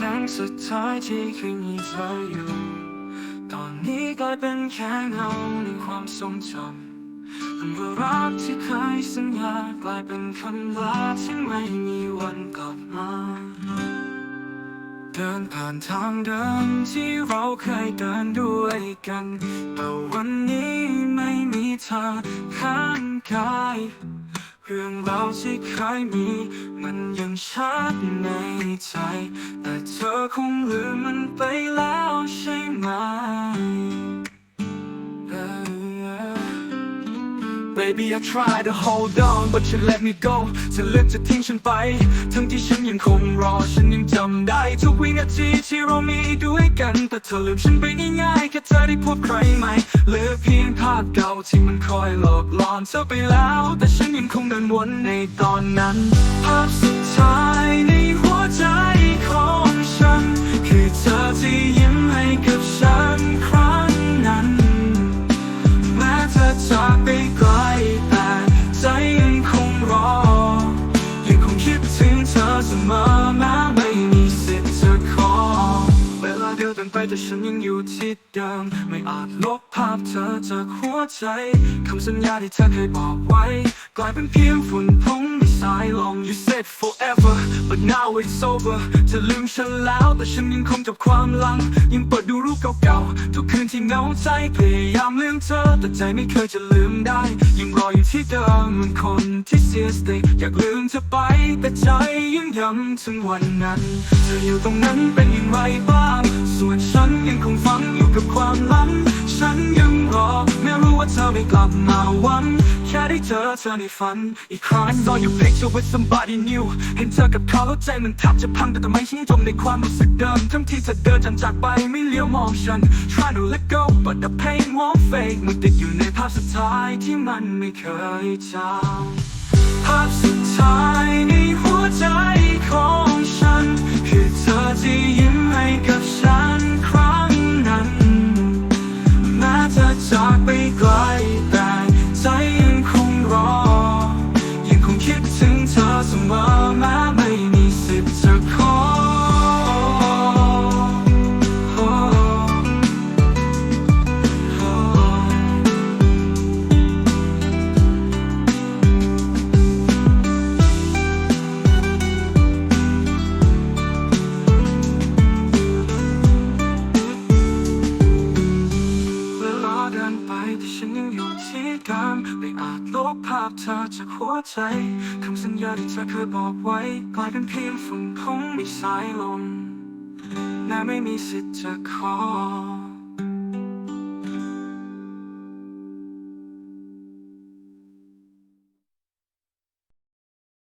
แสงสุดท้ายที่เคยมีเธออยู่ ตอนนี้กลายเป็นแค่เงาในความทรงจำคำว่ารักที่เคยสัญญากลายเป็นคำลาที่ไม่มีวันกลับมา เดินผ่านทางเดิมที่เราเคยเดินด้วยกัน แต่วันนี้ไม่มีเธอข้างกาย เรื่องราวที่เคยมี มันยังชัดในใจ แต่เธอคงลืมมันไปแล้วใช่ไหม Baby I try to hold on but you let me go เธอเลือกจะทิ้งฉันไป ทั้งที่ฉันยังคงรอ ฉันยังจำได้ทุกวินาทีที่เรามีด้วยกัน แต่เธอลืมฉันไปง่ายๆแค่เธอได้พบใครใหม่เหลือเพียงภาพเก่าที่มันคอยหลอกหลอนเธอไปแล้ว แต่ฉันยังคงเดินวนในตอนนั้น ภาพสุดท้ายในหัว แต่ฉันยังอยู่ที่เดิม ไม่อาจลบภาพเธอจากหัวใจ คำสัญญาที่เธอเคยบอกไว้ กลายเป็นเพียงฝุ่นผง สายลง You said forever but now it's over เธอลืมฉันแล้วแต่ฉันยังคงจับความหลัง ยังเปิดดูรูปเก่าๆ ทุกคืนที่เหงาใจพยายามลืมเธอ แต่ใจไม่เคยจะลืมได้ ยังรออยู่ที่เดิมเหมือนคนที่เสียสติอยากลืมเธอไป แต่ใจยังย้ำถึงวันนั้น เธออยู่ตรงนั้นเป็นอย่างไรบ้าง ส่วนฉันยังคงฝังอยู่กับความหลัง ฉันยังรอไม่รู้ว่าเธอไม่กลับมาวันแค่ ได้เจอเธอในฝันอีกครั้ง I saw your picture with somebody new เห็นเธอกับเขาแล้วใจมันแทบจะพังแต่ทำไมฉันจมในความรู้สึกเดิมทั้งที่เธอเดินจนจากไปไม่เลี้ยวมองฉัน Try to let go but the pain won't fade มันติดอยู่ในภาพสุดท้ายที่มันไม่เคยจางภาพสุดท้าย ลบภาพเธอจากหัวใจคำสัญญาที่เธอเคยบอกไว้กลายเป็นเพียงฝุ่นคงมีสายลมและไม่มีสิทธิ์จะขอ